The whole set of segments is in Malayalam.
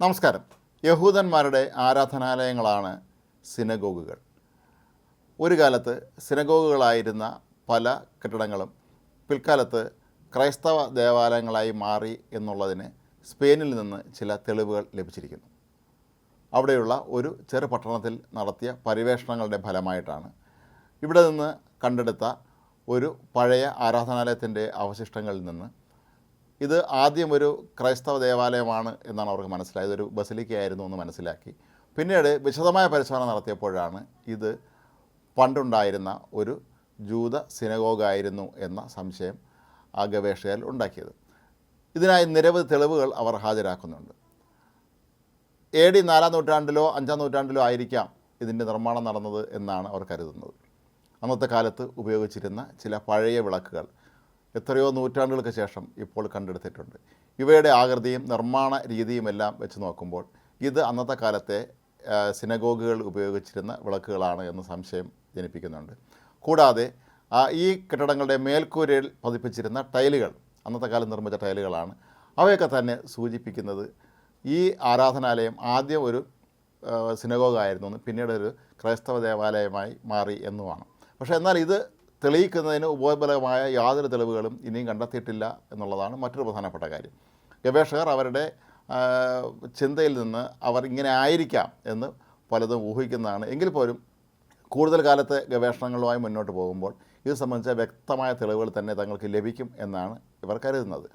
നമസ്കാരം. യഹൂദന്മാരുടെ ആരാധനാലയങ്ങളാണ് സിനഗോഗുകൾ. ഒരു കാലത്ത് സിനഗോഗുകളായിരുന്ന പല കെട്ടിടങ്ങളും പിൽക്കാലത്ത് ക്രൈസ്തവ ദേവാലയങ്ങളായി മാറി എന്നുള്ളതിന് സ്പെയിനിൽ നിന്ന് ചില തെളിവുകൾ ലഭിച്ചിരിക്കുന്നു. അവിടെയുള്ള ഒരു ചെറു പട്ടണത്തിൽ നടത്തിയ പരിവേഷണങ്ങളുടെ ഫലമായിട്ടാണ് ഇവിടെ നിന്ന് കണ്ടെടുത്ത ഒരു പഴയ ആരാധനാലയത്തിന്റെ അവശിഷ്ടങ്ങളിൽ നിന്ന് ഇത് ആദ്യം ഒരു ക്രൈസ്തവ ദേവാലയമാണ് എന്നാണ് അവർക്ക് മനസ്സിലായത്. ഒരു ബസിലിക്കയായിരുന്നു എന്ന് മനസ്സിലാക്കി. പിന്നീട് വിശദമായ പരിശോധന നടത്തിയപ്പോഴാണ് ഇത് പണ്ടുണ്ടായിരുന്ന ഒരു ജൂത സിനഗോഗായിരുന്നു എന്ന സംശയം ആ ഗവേഷകരിൽ ഉണ്ടാക്കിയത്. ഇതിനായി നിരവധി തെളിവുകൾ അവർ ഹാജരാക്കുന്നുണ്ട്. എ ഡി നാലാം നൂറ്റാണ്ടിലോ അഞ്ചാം നൂറ്റാണ്ടിലോ ആയിരിക്കാം ഇതിന്റെ നിർമ്മാണം നടന്നത് എന്നാണ് അവർ കരുതുന്നത്. അന്നത്തെ കാലത്ത് ഉപയോഗിച്ചിരുന്ന ചില പഴയ വിളക്കുകൾ എത്രയോ നൂറ്റാണ്ടുകൾക്ക് ശേഷം ഇപ്പോൾ കണ്ടെടുത്തിട്ടുണ്ട്. ഇവയുടെ ആകൃതിയും നിർമ്മാണ രീതിയുമെല്ലാം വെച്ച് നോക്കുമ്പോൾ ഇത് അന്നത്തെ കാലത്തെ സിനഗോഗുകൾ ഉപയോഗിച്ചിരുന്ന വിളക്കുകളാണ് എന്ന് സംശയം ജനിപ്പിക്കുന്നുണ്ട്. കൂടാതെ ഈ കെട്ടിടങ്ങളുടെ മേൽക്കൂരയിൽ പതിപ്പിച്ചിരുന്ന ടൈലുകൾ അന്നത്തെ കാലം നിർമ്മിച്ച ടൈലുകളാണ്. അവയൊക്കെ തന്നെ സൂചിപ്പിക്കുന്നത് ഈ ആരാധനാലയം ആദ്യം ഒരു സിനഗോഗായിരുന്നു പിന്നീട് ഒരു ക്രൈസ്തവ ദേവാലയമായി മാറി എന്നുമാണ്. പക്ഷേ എന്നാൽ ഇത് തെളിയിക്കുന്നതിന് ഉപോത്ബലമായ യാതൊരു തെളിവുകളും ഇനിയും കണ്ടെത്തിയിട്ടില്ല എന്നുള്ളതാണ് മറ്റൊരു പ്രധാനപ്പെട്ട കാര്യം. ഗവേഷകർ അവരുടെ ചിന്തയിൽ നിന്ന് അവർ ഇങ്ങനെ ആയിരിക്കാം എന്ന് പലതും ഊഹിക്കുന്നതാണ്. എങ്കിൽ പോലും കൂടുതൽ കാലത്തെ ഗവേഷണങ്ങളുമായി മുന്നോട്ട് പോകുമ്പോൾ ഇത് സംബന്ധിച്ച വ്യക്തമായ തെളിവുകൾ തന്നെ തങ്ങൾക്ക് ലഭിക്കും എന്നാണ് ഇവർ കരുതുന്നത്.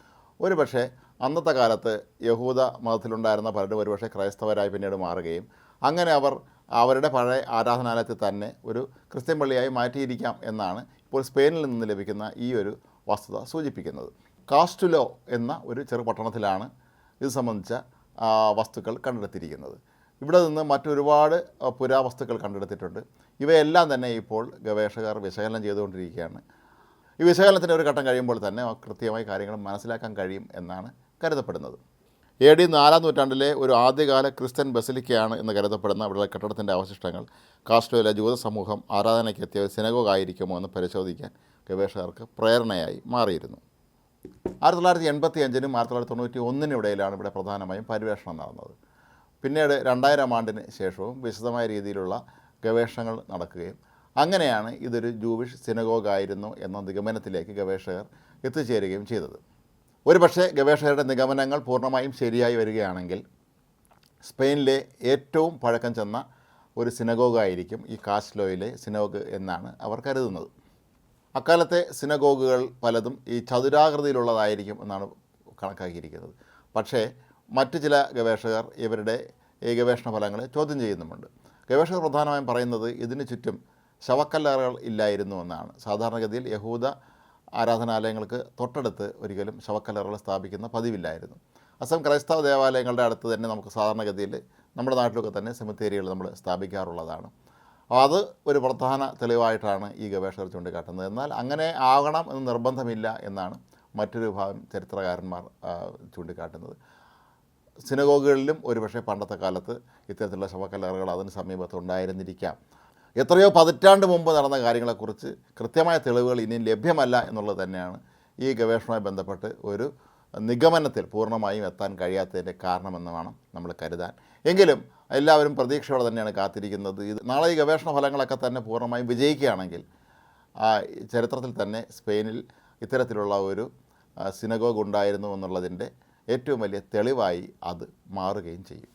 ഒരു പക്ഷേ അന്നത്തെ കാലത്ത് യഹൂദ മതത്തിലുണ്ടായിരുന്ന പലരും ഒരുപക്ഷെ ക്രൈസ്തവരായി പിന്നീട് മാറുകയും അങ്ങനെ അവർ അവരുടെ പഴയ ആരാധനാലയത്തിൽ തന്നെ ഒരു ക്രിസ്ത്യൻ പള്ളിയായി മാറ്റിയിരിക്കാം എന്നാണ് ഇപ്പോൾ സ്പെയിനിൽ നിന്ന് ലഭിക്കുന്ന ഈ ഒരു വസ്തുത സൂചിപ്പിക്കുന്നത്. കാസ്റ്റുലോ എന്ന ഒരു ചെറു പട്ടണത്തിലാണ് ഇത് സംബന്ധിച്ച വസ്തുക്കൾ കണ്ടെടുത്തിരിക്കുന്നത്. ഇവിടെ നിന്ന് മറ്റൊരുപാട് പുരാവസ്തുക്കൾ കണ്ടെടുത്തിട്ടുണ്ട്. ഇവയെല്ലാം തന്നെ ഇപ്പോൾ ഗവേഷകർ വിശകലനം ചെയ്തുകൊണ്ടിരിക്കുകയാണ്. ഈ വിശകലനത്തിന്റെ ഒരു ഘട്ടം കഴിയുമ്പോൾ തന്നെ കൃത്യമായി കാര്യങ്ങൾ മനസ്സിലാക്കാൻ കഴിയും എന്നാണ് കരുതപ്പെടുന്നത്. എ ഡി നാലാം നൂറ്റാണ്ടിലെ ഒരു ആദ്യകാല ക്രിസ്ത്യൻ ബസിലിക്കയാണ് എന്ന് കരുതപ്പെടുന്ന അവിടെ കെട്ടിടത്തിന്റെ അവശിഷ്ടങ്ങൾ. കാസ്ട്രോയിലെ ജൂത സമൂഹം ആരാധനയ്ക്കെത്തിയ ഒരു സിനഗോഗ് ആയിരിക്കുമോ എന്ന് പരിശോധിക്കാൻ ഗവേഷകർക്ക് പ്രേരണയായി മാറിയിരുന്നു. ആയിരത്തി തൊള്ളായിരത്തി എൺപത്തി അഞ്ചിനും ആയിരത്തി തൊള്ളായിരത്തി തൊണ്ണൂറ്റി ഒന്നിനും ഇടയിലാണ് ഇവിടെ പ്രധാനമായും പര്യവേഷണം നടന്നത്. പിന്നീട് രണ്ടായിരം ആണ്ടിന് ശേഷവും വിശദമായ രീതിയിലുള്ള ഗവേഷണങ്ങൾ നടക്കുകയും അങ്ങനെയാണ് ഇതൊരു ജൂവിഷ് സിനഗോഗായിരുന്നു എന്ന നിഗമനത്തിലേക്ക് ഗവേഷകർ എത്തിച്ചേരുകയും ചെയ്തത്. ഒരുപക്ഷെ ഗവേഷകരുടെ നിഗമനങ്ങൾ പൂർണമായും ശരിയായി വരികയാണെങ്കിൽ സ്പെയിനിലെ ഏറ്റവും പഴക്കം ചെന്ന ഒരു സിനഗോഗായിരിക്കും ഈ കാസ്ലോയിലെ സിനോഗ് എന്നാണ് അവർ കരുതുന്നത്. അക്കാലത്തെ സിനഗോഗുകൾ പലതും ഈ ചതുരാകൃതിയിലുള്ളതായിരിക്കും എന്നാണ് കണക്കാക്കിയിരിക്കുന്നത്. പക്ഷേ മറ്റു ചില ഗവേഷകർ ഇവരുടെ ഈ ഗവേഷണ ഫലങ്ങളെ ചോദ്യം ചെയ്യുന്നുമുണ്ട്. ഗവേഷകർ പ്രധാനമായും പറയുന്നത് ഇതിനു ചുറ്റും ശവക്കല്ലറകൾ ഇല്ലായിരുന്നു എന്നാണ്. സാധാരണഗതിയിൽ യഹൂദ ആരാധനാലയങ്ങൾക്ക് തൊട്ടടുത്ത് ഒരിക്കലും ശവക്കല്ലറുകൾ സ്ഥാപിക്കുന്ന പതിവില്ലായിരുന്നു. അസം ക്രൈസ്തവ ദേവാലയങ്ങളുടെ അടുത്ത് തന്നെ നമുക്ക് സാധാരണഗതിയിൽ നമ്മുടെ നാട്ടിലൊക്കെ തന്നെ സെമിത്തേരികൾ നമ്മൾ സ്ഥാപിക്കാറുള്ളതാണ്. അപ്പോൾ അത് ഒരു പ്രധാന തെളിവായിട്ടാണ് ഈ ഗവേഷകർ ചൂണ്ടിക്കാട്ടുന്നത്. എന്നാൽ അങ്ങനെ ആകണം എന്ന് നിർബന്ധമില്ല എന്നാണ് മറ്റൊരു വിഭാഗം ചരിത്രകാരന്മാർ ചൂണ്ടിക്കാട്ടുന്നത്. സിനഗോഗുകളിലും ഒരുപക്ഷെ പണ്ടത്തെ കാലത്ത് ഇത്തരത്തിലുള്ള ശവക്കല്ലറുകൾ അതിന് സമീപത്ത് ഉണ്ടായിരുന്നിരിക്കാം. എത്രയോ പതിറ്റാണ്ട് മുമ്പ് നടന്ന കാര്യങ്ങളെക്കുറിച്ച് കൃത്യമായ തെളിവുകൾ ഇനിയും ലഭ്യമല്ല എന്നുള്ളത് തന്നെയാണ് ഈ ഗവേഷണവുമായി ബന്ധപ്പെട്ട് ഒരു നിഗമനത്തിൽ പൂർണമായും എത്താൻ കഴിയാത്തതിന്റെ കാരണമെന്ന് വേണം നമ്മൾ കരുതാൻ. എങ്കിലും എല്ലാവരും പ്രതീക്ഷയോടെ തന്നെയാണ് കാത്തിരിക്കുന്നത്. ഇത് നാളെ ഈ ഗവേഷണ ഫലങ്ങളൊക്കെ തന്നെ പൂർണമായും വിജയിക്കുകയാണെങ്കിൽ ചരിത്രത്തിൽ തന്നെ സ്പെയിനിൽ ഇത്തരത്തിലുള്ള ഒരു സിനഗോഗ് ഉണ്ടായിരുന്നു എന്നുള്ളതിന്റെ ഏറ്റവും വലിയ തെളിവായി അത് മാറുകയും ചെയ്യും.